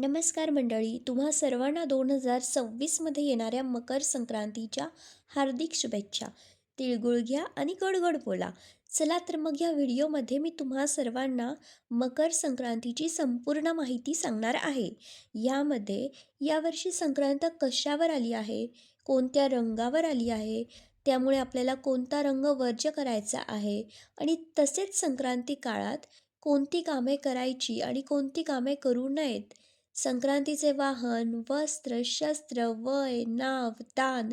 नमस्कार मंडळी तुम्हा सर्वांना दोन हजार सव्वीसमध्ये येणाऱ्या मकर संक्रांतीच्या हार्दिक शुभेच्छा. तिळगुळ घ्या आणि गडगड बोला. चला तर मग या व्हिडिओमध्ये मी तुम्हा सर्वांना मकर संक्रांतीची संपूर्ण माहिती सांगणार आहे. यामध्ये यावर्षी संक्रांत कशावर आली आहे? कोणत्या रंगावर आली आहे? त्यामुळे आपल्याला कोणता रंग वर्ज्य करायचा आहे? आणि तसेच संक्रांती काळात कोणती कामे करायची आणि कोणती कामे करू नयेत? संक्रांतीचे वाहन वस्त्र शस्त्र वय नाव दान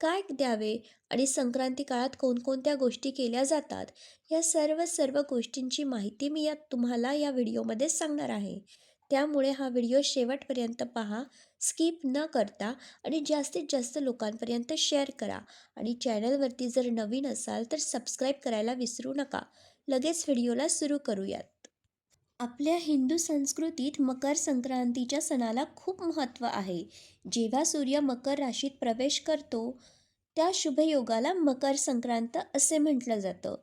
काय द्यावे आणि संक्रांती काळात कोणकोणत्या गोष्टी केल्या जातात? या सर्व सर्व गोष्टींची माहिती मी या तुम्हाला या व्हिडिओमध्ये सांगणार आहे. त्यामुळे हा व्हिडिओ शेवटपर्यंत पहा स्किप न करता आणि जास्तीत जास्त लोकांपर्यंत शेअर करा आणि चॅनलवरती जर नवीन असाल तर सबस्क्राईब करायला विसरू नका. लगेच व्हिडिओला सुरू करूयात. आपल्या हिंदू संस्कृतीत मकर संक्रांतीच्या सणाला खूप महत्त्व आहे. जेव्हा सूर्य मकर राशीत प्रवेश करतो त्या शुभयोगाला मकर संक्रांत असे म्हटलं जातं.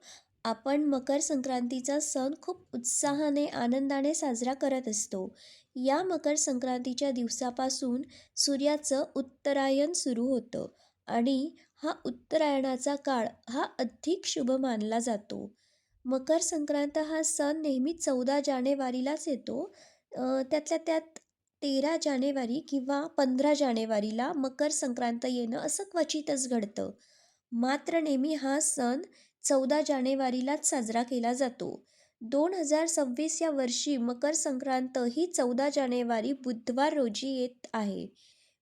आपण मकर संक्रांतीचा सण खूप उत्साहाने आनंदाने साजरा करत असतो. या मकर संक्रांतीच्या दिवसापासून सूर्याचं उत्तरायण सुरू होतं आणि हा उत्तरायणाचा काळ हा अधिक शुभ मानला जातो. मकर संक्रांत हा सण नेहमी चौदा जानेवारीलाच येतो. त्यातल्या त्यात तेरा जानेवारी किंवा पंधरा जानेवारीला मकर संक्रांत येणं असं क्वचितच घडतं. मात्र नेहमी हा सण चौदा जानेवारीलाच साजरा केला जातो. दोन हजार सव्वीस या वर्षी मकर संक्रांत ही चौदा जानेवारी बुधवार रोजी येत आहे.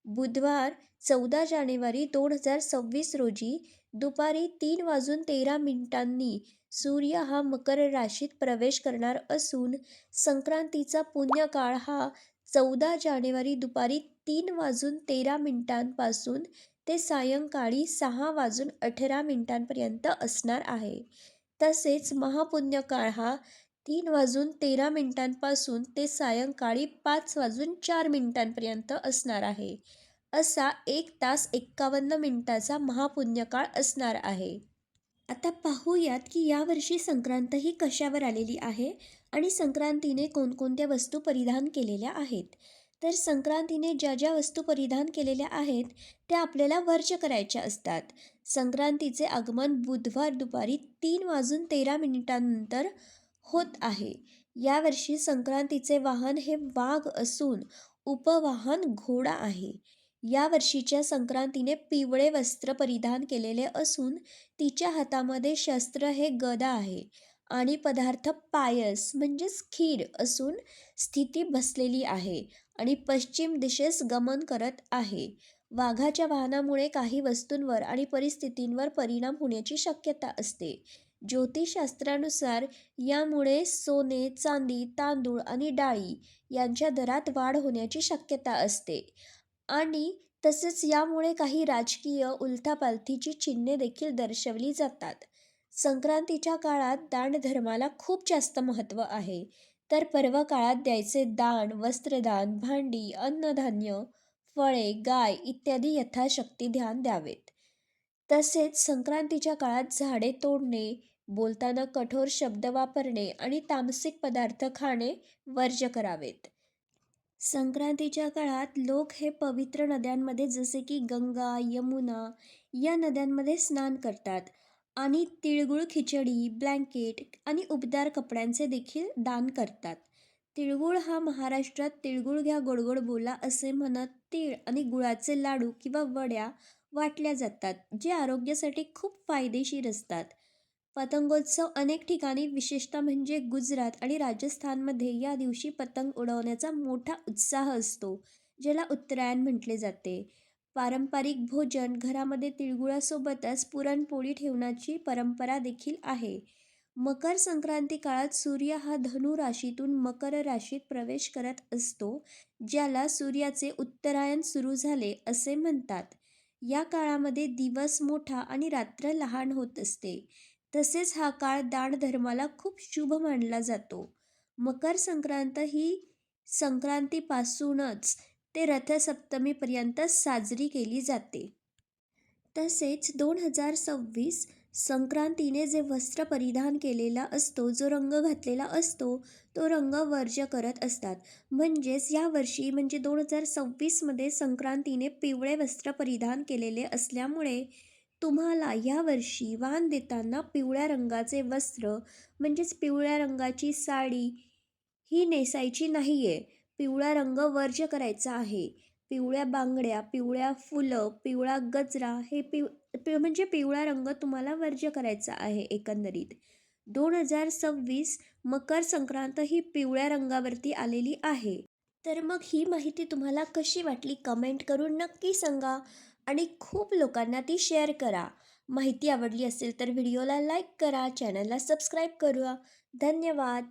बुधवार चौदा जानेवारी दोन हजार सव्वीस रोजी दुपारी तीन वाजून तेरा मिनिटांनी सूर्य हा मकर राशीत प्रवेश करणार असून संक्रांतीचा पुण्यकाळ हा चौदा जानेवारी दुपारी तीन वाजून तेरा मिनिटांपासून ते सायंकाळी सहा वाजून अठरा मिनिटांपर्यंत असणार आहे. तसेच महापुण्यकाळ हा तीन वाजून तेरा मिनिटांपासून ते सायंकाळी पाच वाजून चार मिनिटांपर्यंत असणार आहे. असा एक तास एक्कावन्न मिनिटाचा महापुण्यकाळ असणार आहे. आता पाहूयात की यावर्षी संक्रांत ही कशावर आलेली आहे आणि संक्रांतीने कोणकोणत्या वस्तू परिधान केलेल्या आहेत. तर संक्रांतीने ज्या ज्या वस्तू परिधान केलेल्या आहेत त्या आपल्याला वर्ज करायच्या असतात. संक्रांतीचे आगमन बुधवार दुपारी तीन वाजून तेरा मिनिटांनंतर होत आहे. यावर्षी संक्रांतीचे वाहन हे वाघ असून उपवाहन घोडा आहे. या वर्षीच्या संक्रांतीने पिवळे वस्त्र परिधान केलेले असून तिच्या हातामध्ये शस्त्र हे गदा आहे आणि पदार्थ पायस म्हणजेच खीर असून स्थिती बसलेली आहे आणि पश्चिम दिशेस गमन करत आहे. वाघाच्या वाहनामुळे काही वस्तूंवर आणि परिस्थितींवर परिणाम होण्याची शक्यता असते. ज्योतिषशास्त्रानुसार यामुळे सोने चांदी तांदूळ आणि डाळी यांच्या दरात वाढ होण्याची शक्यता असते. आणि तसेच यामुळे काही राजकीय उलथापालथीची चिन्हे देखील दर्शवली जातात. संक्रांतीच्या काळात दानधर्माला खूप जास्त महत्त्व आहे. तर पर्व काळात द्यायचे दान वस्त्रदान भांडी अन्नधान्य फळे गाय इत्यादी यथाशक्ती ध्यान द्यावेत. तसेच संक्रांतीच्या काळात झाडे तोडणे बोलताना कठोर शब्द वापरणे आणि तामसिक पदार्थ खाणे वर्ज्य करावेत. संक्रांतीच्या काळात लोक हे पवित्र नद्यांमध्ये जसे की गंगा यमुना या नद्यांमध्ये स्नान करतात. आणि तिळगुळ खिचडी ब्लँकेट आणि उबदार कपड्यांचे देखील दान करतात. तिळगुळ हा महाराष्ट्रात तिळगुळ घ्या गोडगोड बोला असे म्हणत तीळ आणि गुळाचे लाडू किंवा वड्या वाटल्या जातात जे आरोग्यासाठी खूप फायदेशीर असतात. पतंगोत्सव अनेक ठिकाणी विशेषतः म्हणजे गुजरात आणि राजस्थानमध्ये या दिवशी पतंग उडवण्याचा मोठा उत्साह असतो ज्याला उत्तरायण म्हटले जाते. पारंपरिक भोजन घरामध्ये तिळगुळासोबतच पुरणपोळी ठेवण्याची परंपरा देखील आहे. मकर संक्रांती काळात सूर्य हा धनु राशीतून मकर राशीत प्रवेश करत असतो ज्याला सूर्याचे उत्तरायण सुरू झाले असे म्हणतात. या काळामध्ये दिवस मोठा आणि रात्र लहान होत असते. तसेच हा काळ दानधर्माला खूप शुभ मानला जातो. मकर संक्रांत ही संक्रांतीपासूनच ते रथसप्तमीपर्यंत साजरी केली जाते. तसेच दोन हजार सव्वीस संक्रांतीने जे वस्त्र परिधान केलेला असतो जो रंग घातलेला असतो तो रंग वर्ज्य करत असतात. म्हणजेच यावर्षी म्हणजे दोन हजार सव्वीसमध्ये संक्रांतीने पिवळे वस्त्र परिधान केलेले असल्यामुळे तुम्हाला यावर्षी वाण देताना पिवळ्या रंगाचे वस्त्र म्हणजेच पिवळ्या रंगाची साडी ही नेसायची नाही आहे पिवळा रंग वर्ज्य करायचा आहे. पिवळ्या बांगड्या पिवळ्या फुलं पिवळा गजरा हे पिव पि म्हणजे पिवळा रंग तुम्हाला वर्ज्य करायचा आहे एकंदरीत. दोन हजार सव्वीस मकर संक्रांत ही पिवळ्या रंगावरती आलेली आहे. तर मग ही माहिती तुम्हाला कशी वाटली? कमेंट करून नक्की सांगा. आणि खूप लोकांना ती शेअर करा. माहिती आवडली असेल तर व्हिडिओला लाईक करा चॅनलला सबस्क्राईब करा धन्यवाद.